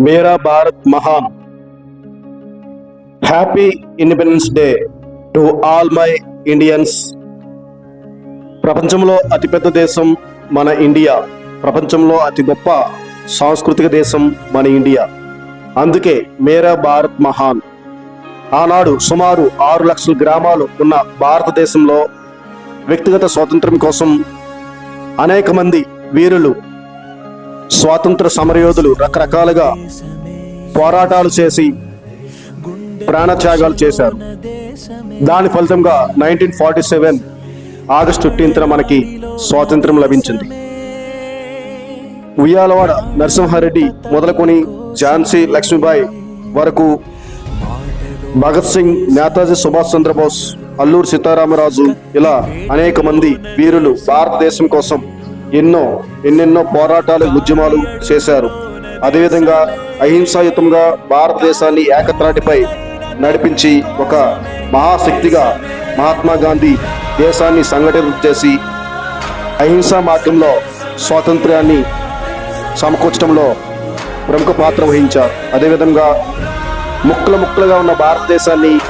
మేరా భారత్ మహాన్. Happy independence day to all my Indians ప్రపంచంలో అతిపెద్ద దేశం మన ఇండియా. ప్రపంచంలో అతి గొప్ప సాంస్కృతిక దేశం మన ఇండియా. అందుకే మేరా భారత్ మహాన్. ఆనాడు సుమారు ఆరు లక్షల గ్రామాలు ఉన్న భారతదేశంలో వ్యక్తిగత స్వాతంత్రం కోసం అనేక మంది వీరులు స్వాతంత్ర సమరయోధులు రకరకాలుగా పోరాటాలు చేసి ప్రాణత్యాగాలు చేశారు. దాని ఫలితంగా నైన్టీన్ ఫార్టీ సెవెన్ ఆగస్టు ఫిఫ్టీన్త్న మనకి స్వాతంత్రం లభించింది. ఉయ్యాలవాడ నరసింహారెడ్డి మొదలుకొని ఝాన్సీ లక్ష్మీబాయి వరకు భగత్ సింగ్ నేతాజీ సుభాష్ చంద్రబోస్ అల్లూరు సీతారామరాజు ఇలా అనేక మంది వీరులు భారతదేశం కోసం ఎన్నో ఎన్నెన్నో పోరాటాలు ఉద్యమాలు చేశారు. అదేవిధంగా అహింసాయుతంగా భారతదేశాన్ని ఏకత్రాటిపై నడిపించి ఒక మహాశక్తిగా మహాత్మా గాంధీ దేశాన్ని సంఘటితం చేసి అహింసా మార్గంలో స్వాతంత్ర్యాన్ని సమకూర్చడంలో ప్రముఖ పాత్ర వహించారు. అదేవిధంగా ముక్కలు ముక్కలుగా ఉన్న భారతదేశాన్ని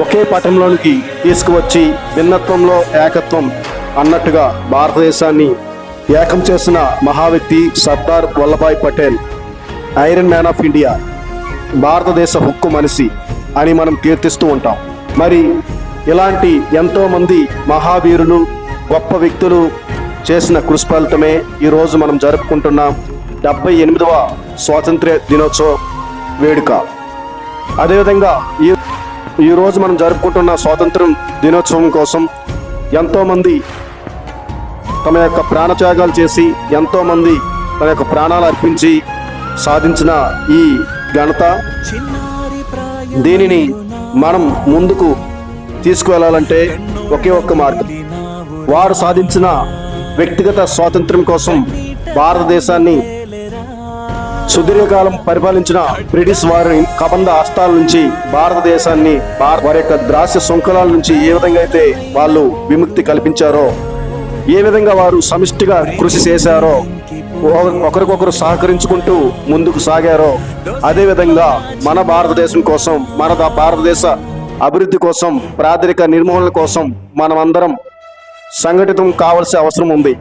ఒకే పటంలోనికి తీసుకువచ్చి భిన్నత్వంలో ఏకత్వం అన్నట్టుగా భారతదేశాన్ని ఏకం చేసిన మహా వ్యక్తి Sardar Vallabhbhai Patel iron man of India భారతదేశ హుక్కు మనిషి అని మనం కీర్తిస్తూ ఉంటాం. మరి ఇలాంటి ఎంతోమంది మహావీరులు గొప్ప వ్యక్తులు చేసిన కృషి ఫలితమే ఈరోజు మనం జరుపుకుంటున్నాం డెబ్బై ఎనిమిదవ స్వాతంత్ర్య దినోత్సవ వేడుక. అదేవిధంగా ఈ ఈరోజు మనం జరుపుకుంటున్న స్వాతంత్రం దినోత్సవం కోసం ఎంతోమంది తమ యొక్క ప్రాణత్యాగాలు చేసి ఎంతోమంది తమ యొక్క ప్రాణాలు అర్పించి సాధించిన ఈ ఘనత. దీనిని మనం ముందుకు తీసుకువెళ్ళాలంటే ఒకే ఒక్క మార్గం. వారు సాధించిన వ్యక్తిగత స్వాతంత్ర్యం కోసం భారతదేశాన్ని సుదీర్ఘకాలం పరిపాలించిన బ్రిటిష్ వారి కబంధ హస్తాల నుంచి భారతదేశాన్ని వారి యొక్క ద్రాస్య శృంఖలాల నుంచి ఏ విధంగా అయితే వాళ్ళు విముక్తి కల్పించారో ఏ విధంగా వారు సమిష్టిగా కృషి చేశారో ఒక- ఒకరికొకరు సహకరించుకుంటూ ముందుకు సాగారో అదేవిధంగా మన భారతదేశం కోసం మన భారతదేశ అభివృద్ధి కోసం ప్రాథమిక నిర్మూలన కోసం మనమందరం సంఘటితం కావాల్సిన అవసరం ఉంది.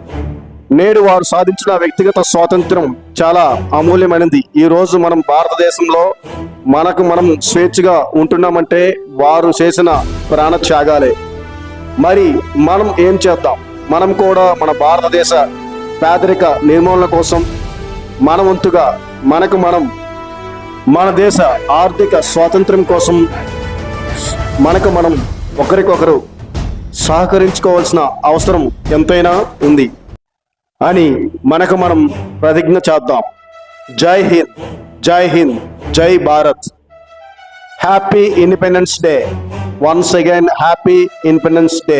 నేడు వారు సాధించిన వ్యక్తిగత స్వాతంత్రం చాలా అమూల్యమైనది. ఈరోజు మనం భారతదేశంలో మనకు మనం స్వేచ్ఛగా ఉంటున్నామంటే వారు చేసిన ప్రాణ త్యాగాలే మరి మనం ఏం చేద్దాం? మనం కూడా మన భారతదేశ పేదరిక నిర్మూలన కోసం మన వంతుగా మనకు మనం మన దేశ ఆర్థిక స్వాతంత్రం కోసం మనకు మనం ఒకరికొకరు సహకరించుకోవాల్సిన అవసరం ఎంతైనా ఉంది. అని మనకు మనం ప్రతిజ్ఞ చేద్దాం. జై హింద్ జై హింద్ జై Bharat. Happy independence day once again happy independence day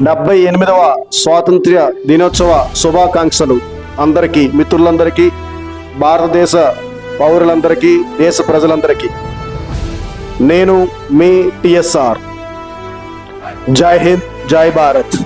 డెబ్బై ఎనిమిదవ స్వాతంత్ర్య దినోత్సవ శుభాకాంక్షలు అందరికీ మిత్రులందరికీ భారతదేశ పౌరులందరికీ దేశ ప్రజలందరికీ. నేను మీ టిఎస్ఆర్. జై హింద్ జై భారత్.